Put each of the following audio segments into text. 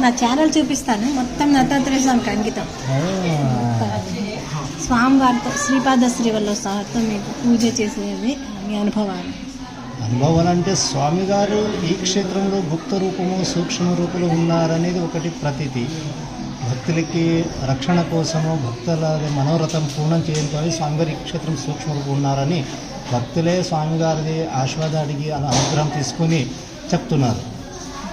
నా ఛానల్ చూపిస్తాను. మొత్తం దత్తాత్రేయ స్వామికి అంకితం. స్వామివారితో శ్రీపాద శ్రీవల్ల సార్తో మీకు పూజ చేసేది మీ అనుభవాలు. అనుభవాలు అంటే స్వామి గారు ఈ క్షేత్రంలో గుప్త రూపము సూక్ష్మ రూపంలో ఉన్నారనేది ఒకటి ప్రతీతి. భక్తులకి రక్షణ కోసము భక్తుల మనోరథం పూర్ణం చేయడానికి స్వామివారి క్షేత్రం సూక్ష్మరూపు ఉన్నారని భక్తులే స్వామివారిది ఆశీర్వాదం అడిగి అలా అనుగ్రహం తీసుకుని చెప్తున్నారు.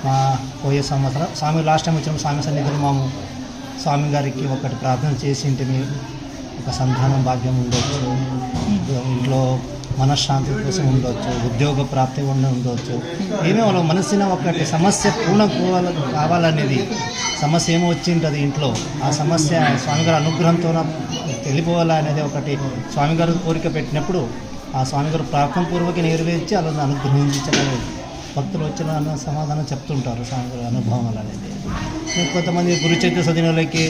మా పోయే సంవత్సరం స్వామి లాస్ట్ టైం వచ్చిన స్వామి సన్నిధిలో మాము స్వామి గారికి ఒకటి ప్రార్థన చేసి ఇంటిని ఒక సంతానం భాగ్యం ఉండొచ్చు. ఇంట్లో మనశ్శాంతి కోసం ఉండొచ్చు. ఉద్యోగ ప్రాప్తి ఉండి ఉండొచ్చు. ఏమే వాళ్ళ మనసున ఒకటి సమస్య పూర్ణ కావాలనేది. సమస్య ఏమో వచ్చింటుంది ఇంట్లో. ఆ సమస్య స్వామిగారి అనుగ్రహంతో వెళ్ళిపోవాలనేది ఒకటి స్వామిగారు కోరిక పెట్టినప్పుడు ఆ స్వామిగారు ప్రార్థన పూర్వక నెరవేర్చి అలా అనుగ్రహించడం భక్తులు వచ్చిన అన్న సమాధానం చెప్తుంటారు స్వామిగారి అనుభవాలు అనేది. కొంతమంది గురుచైత్య సదినోళ్ళకి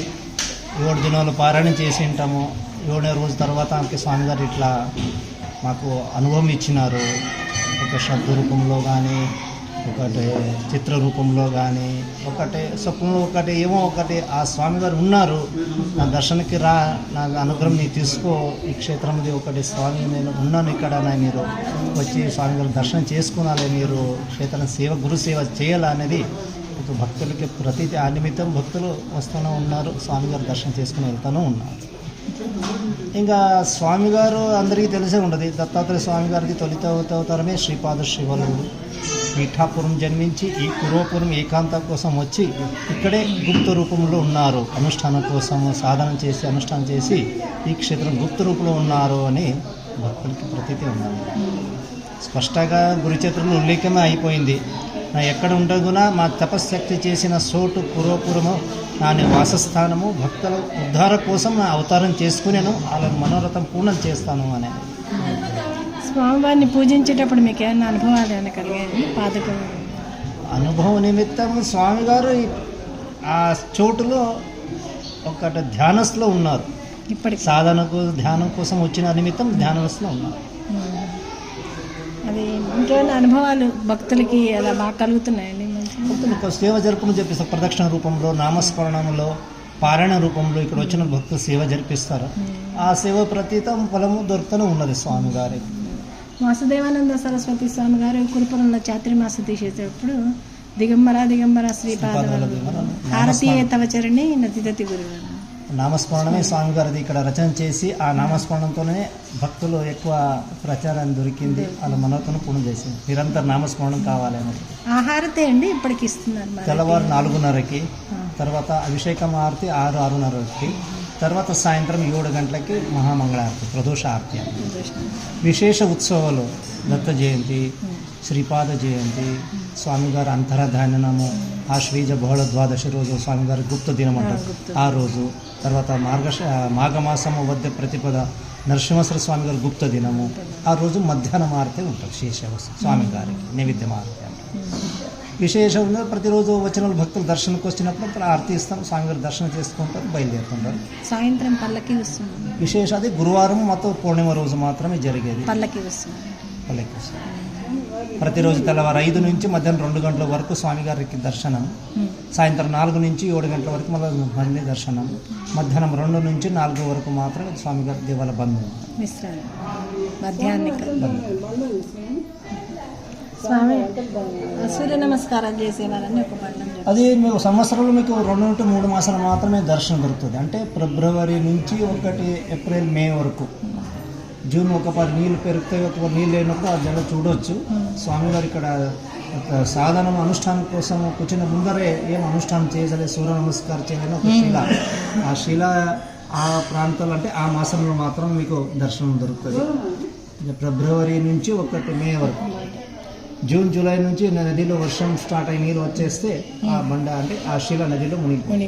ఏడు దినాలు పారాయణం చేసి ఉంటాము. ఏడో రోజు తర్వాత ఆమెకి స్వామిగారు ఇట్లా మాకు అనుభవం ఇచ్చినారు. ఒక శబ్ద రూపంలో కానీ ఒకటి చిత్ర రూపంలో కానీ ఒకటి స్వప్నంలో ఒకటి ఏమో ఒకటి. ఆ స్వామివారు ఉన్నారు. నా దర్శనకి రా నా అనుగ్రహం నీ తీసుకో. ఈ క్షేత్రంది ఒకటి స్వామి నేను ఉన్నాను ఇక్కడ. మీరు వచ్చి స్వామిగారు దర్శనం చేసుకోవాలి మీరు. క్షేత్రం సేవ గురు సేవ చేయాలనేది ఇప్పుడు భక్తులకి ప్రతి ఆ నిమిత్తం భక్తులు వస్తూనే ఉన్నారు. స్వామిగారు దర్శనం చేసుకుని వెళ్తూనే ఉన్నారు. ఇంకా స్వామిగారు అందరికీ తెలిసే ఉండదు. దత్తాత్రేయ స్వామి గారికి తొలిత అవతారమే శ్రీపాద శివలుడు పీఠాపురం జన్మించి ఈ పురోపురం ఏకాంత కోసం వచ్చి ఇక్కడే గుప్త రూపంలో ఉన్నారు. అనుష్ఠానం కోసం సాధన చేసి అనుష్ఠానం చేసి ఈ క్షేత్రం గుప్త రూపంలో ఉన్నారు అని భక్తులకి ప్రతీతి ఉన్నారు స్పష్టంగా గురుచేత్రంలో ఉల్లేఖమే అయిపోయింది. నా ఎక్కడ ఉండగునా మా తపశ్శక్తి చేసిన చోటు పురోపురము నా వాసస్థానము భక్తుల ఉద్ధార కోసం నా అవతారం చేసుకునేను వాళ్ళ మనోరథం పూర్ణం చేస్తాను అనేది స్వామివారిని పూజించేటప్పుడు మీకు ఏమైనా అనుభవాలు ఏమైనా కలిగాయండి పాదకులు అనుభవం నిమిత్తం స్వామిగారు ఆ చోటులో ఒకటి ధ్యానస్లో ఉన్నారు. ఇప్పటికి. సాధనకు ధ్యానం కోసం వచ్చిన నిమిత్తం ధ్యానస్లో ఉన్నారు. అది ఇంకేమైనా అనుభవాలు భక్తులకి అలా బాగా కలుగుతున్నాయండి? భక్తులు ఒక సేవ జరుపును చెప్పిస్తారు ప్రదక్షిణ రూపంలో నామస్మరణంలో పారాయణ రూపంలో ఇక్కడ వచ్చిన భక్తులు సేవ జరిపిస్తారు. ఆ సేవ ప్రతీతం ఫలము దొరుకుతూనే ఉన్నది స్వామి గారి వాసుదేవానంద సరస్వతి స్వామి గారు కురుపురంలో చాతుర్మాస తీసేటప్పుడు దిగంబర దిగంబర శ్రీపాద హారతీయ తవచరణి నదిదతి గురుగారు నామస్మరణమే స్వామి గారిది ఇక్కడ రచన చేసి ఆ నామస్మరణంతోనే భక్తులు ఎక్కువ ప్రచారం దొరికింది. వాళ్ళ మనోతను పూర్ణ చేసింది. నిరంతర నామస్మరణం కావాలని ఆ హారతి అండి ఇప్పటికి ఇస్తున్నారు తెల్లవారు నాలుగున్నరకి తర్వాత అభిషేకం ఆరతి ఆరు ఆరున్నరకి తర్వాత సాయంత్రం ఏడు గంటలకి మహామంగళారతి ప్రదోష ఆరతి అని. విశేష ఉత్సవాలు దత్త జయంతి శ్రీపాద జయంతి స్వామిగారి అంతరధాన్యనము ఆశ్వీజ బహుళ ద్వాదశి రోజు స్వామిగారి గుప్త దినం అంటారు. ఆ రోజు. తర్వాత మార్గశ మాఘమాసము వద్ద ప్రతిపద నరసింహేశ్వర స్వామి గారి గుప్త దినము. ఆ రోజు మధ్యాహ్నం ఆరతి ఉంటుంది శేష స్వామి గారికి నైవేద్యం ఆరతి అంటారు విశేషంగా ప్రతిరోజు వచ్చిన వాళ్ళు భక్తులు దర్శనకు వచ్చినప్పుడు ఆరతి ఇస్తాం స్వామివారి దర్శనం చేసుకుంటారు బయలుదేరుతుంటారు సాయంత్రం పల్లకి వస్తుంది విశేష అది గురువారం మొత్తం పూర్ణిమ రోజు మాత్రమే జరిగేది. పల్లకి వస్తుంది పల్లెకి వస్తుంది. ప్రతిరోజు తెల్లవారు ఐదు నుంచి మధ్యాహ్నం రెండు గంటల వరకు స్వామిగారికి దర్శనం. సాయంత్రం నాలుగు నుంచి ఏడు గంటల వరకు మళ్ళీ మళ్ళీ దర్శనం. మధ్యాహ్నం రెండు నుంచి నాలుగు వరకు మాత్రమే స్వామిగారి దేవాల బంధు స్వామి సూర్య నమస్కారం చేసేవారని ఒక. అది మీకు సంవత్సరంలో మీకు రెండు నుండి మూడు మాసాలు మాత్రమే దర్శనం దొరుకుతుంది. అంటే ఫిబ్రవరి నుంచి ఒకటి ఏప్రిల్ మే వరకు. జూన్ ఒక పది నీళ్ళు పెరుగుతాయి ఒక పది నీళ్ళు లేనప్పుడు ఆ జల చూడొచ్చు. స్వామివారు ఇక్కడ సాధనం అనుష్ఠానం కోసం కూర్చున్న ముందరే ఏం అనుష్ఠానం చేయలేదు సూర్య నమస్కారం చేయాలని ఒక శిల. ఆ శిల ఆ ప్రాంతాలు అంటే ఆ మాసంలో మాత్రం మీకు దర్శనం దొరుకుతుంది. ఫిబ్రవరి నుంచి ఒకటి మే వరకు. జూన్ జూలై నుంచి నదిలో వర్షం స్టార్ట్ అయ్యి నీళ్ళు వచ్చేస్తే ఆ బండ అంటే ఆ శిల నదిలో మునిగిపోతుంది.